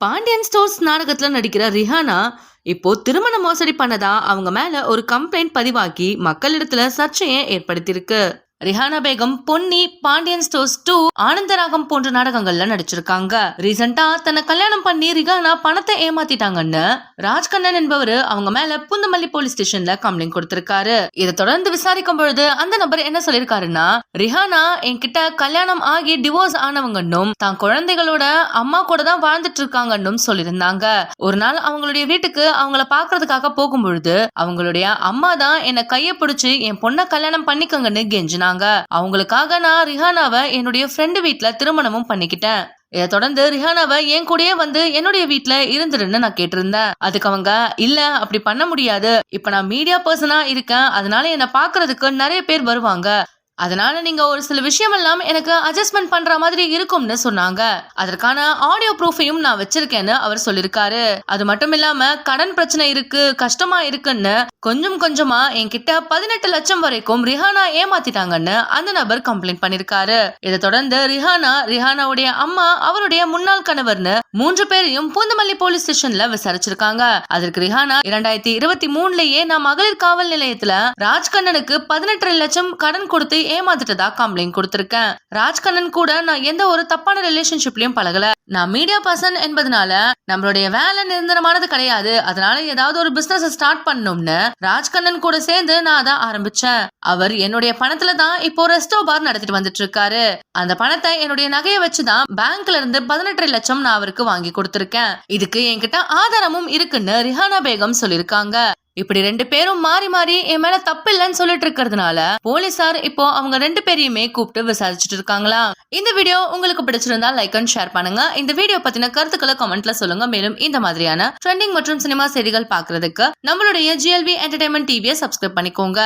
Pandian stores நாடகத்தில் நடிக்கிற Rihanna இப்போ திருமண மோசடி பண்ணதா அவங்க மேல ஒரு கம்ப்ளைண்ட் பதிவாக்கி மக்களிடத்துல சர்ச்சையை ஏற்படுத்தியிருக்கு. ரிஹானா பேகம் பொன்னி பாண்டியன் ஸ்டோர்ஸ் டூ ஆனந்தராகம் போன்ற நாடகங்கள்ல நடிச்சிருக்காங்க. ரீசெண்டா தன்னை கல்யாணம் பண்ணி ரிஹானா பணத்தை ஏமாத்திட்டாங்கன்னு ராஜ்கண்ணன் என்பவர் அவங்க மேல புந்தமல்லி போலீஸ் ஸ்டேஷன்ல கம்ப்ளைண்ட் கொடுத்திருக்காரு. இதை தொடர்ந்து விசாரிக்கும் பொழுது அந்த நபர் என்ன சொல்லிருக்காருன்னா ரிஹானா என்கிட்ட கல்யாணம் ஆகி டிவோர்ஸ் ஆனவங்கன்னும் தான் குழந்தைகளோட அம்மா கூட தான் வாழ்ந்துட்டு இருக்காங்கன்னும் சொல்லியிருந்தாங்க. ஒரு நாள் அவங்களுடைய வீட்டுக்கு அவங்கள பாக்குறதுக்காக போகும்பொழுது அவங்களுடைய அம்மா தான் என்னை கையை பிடிச்சி என் பொண்ணை கல்யாணம் பண்ணிக்கங்கன்னு கெஞ்சினாங்க அவங்களுக்காக நான் ரிஹானாவை என்னுடைய ஃப்ரெண்டு வீட்டுல திருமணமும் பண்ணிக்கிட்டேன். இதை தொடர்ந்து ரிஹானாவை என் கூடயே வந்து என்னுடைய வீட்டுல இருந்துருன்னு நான் கேட்டிருந்தேன். அதுக்கு அவங்க இல்ல அப்படி பண்ண முடியாது. இப்ப நான் மீடியா பர்சனா இருக்கேன். அதனால என்ன பாக்குறதுக்கு நிறைய பேர் வருவாங்க. அதனால நீங்க ஒரு சில விஷயம் எல்லாம் எனக்கு அட்ஜஸ்ட்மெண்ட் பண்ற மாதிரி இருக்கும்னு சொன்னாங்க. அதற்கான ஆடியோ ப்ரூஃபையும் நான் வச்சிருக்கேன்னு அவர் சொல்லிருக்காரு. அது மட்டும் இல்லாம கடன் பிரச்சனை இருக்கு கஷ்டமா இருக்குன்னு கொஞ்சம் கொஞ்சமா என்கிட்ட பதினெட்டு லட்சம் வரைக்கும் ரிஹானா ஏமாத்திட்டாங்கன்னு அந்த நபர் கம்ப்ளைண்ட் பண்ணிருக்காரு. இதை தொடர்ந்து ரிஹானா ரிஹானாவுடைய அம்மா அவருடைய முன்னாள் கணவர்னு மூன்று பேரையும் பூந்தமல்லி போலீஸ் ஸ்டேஷன்ல விசாரிச்சிருக்காங்க. அதற்கு ரிஹானா இரண்டாயிரத்தி இருபத்தி மூணுலயே நான் மகளிர் காவல் நிலையத்துல ராஜ்கண்ணனுக்கு பதினெட்டரை லட்சம் கடன் கொடுத்து ஏமாத்திட்டதா கம்ப்ளைண்ட் கொடுத்திருக்கேன். ராஜ்கண்ணன் கூட நான் எந்த ஒரு தப்பான ரிலேஷன்ஷிப்லயும் பழகல. நான் மீடியா பர்சன் என்பதனால நம்மளுடைய வேலை நிரந்தரமானது கிடையாது. அதனால ஏதாவது ஒரு பிசினஸ் ஸ்டார்ட் பண்ணணும்னு ராஜ்கண்ணன் கூட சேர்ந்து நான் அதை ஆரம்பிச்சேன். அவர் என்னுடைய பணத்துல தான் இப்போ ரெஸ்டோ பார் நடத்திட்டு வந்துட்டு இருக்காரு. அந்த பணத்தை என்னுடைய நகையை வச்சுதான் பேங்க்ல இருந்து பதினெட்டரை லட்சம் நான் அவருக்கு வாங்கி கொடுத்திருக்கேன். இதுக்கு என்கிட்ட ஆதாரமும் இருக்குன்னு ரிஹானா பேகம் சொல்லிருக்காங்க இப்படி ரெண்டு பேரும் மாறி மாறி என் மேல தப்பு இல்லைன்னு சொல்லிட்டு இருக்கிறதுனால போலீசார் இப்போ அவங்க ரெண்டு பேரையுமே கூப்பிட்டு விசாரிச்சுட்டு இருக்காங்களா? இந்த வீடியோ உங்களுக்கு பிடிச்சிருந்தா லைக் அண்ட் ஷேர் பண்ணுங்க. இந்த வீடியோ பத்தின கருத்துக்களை கமெண்ட்ல சொல்லுங்க. மேலும் இந்த மாதிரியான ட்ரெண்டிங் மற்றும் சினிமா செய்திகள் பாக்குறதுக்கு நம்மளுடைய ஜிஎல்வி என்டர்டைன்மெண்ட் டிவியை சப்ஸ்கிரைப் பண்ணிக்கோங்க.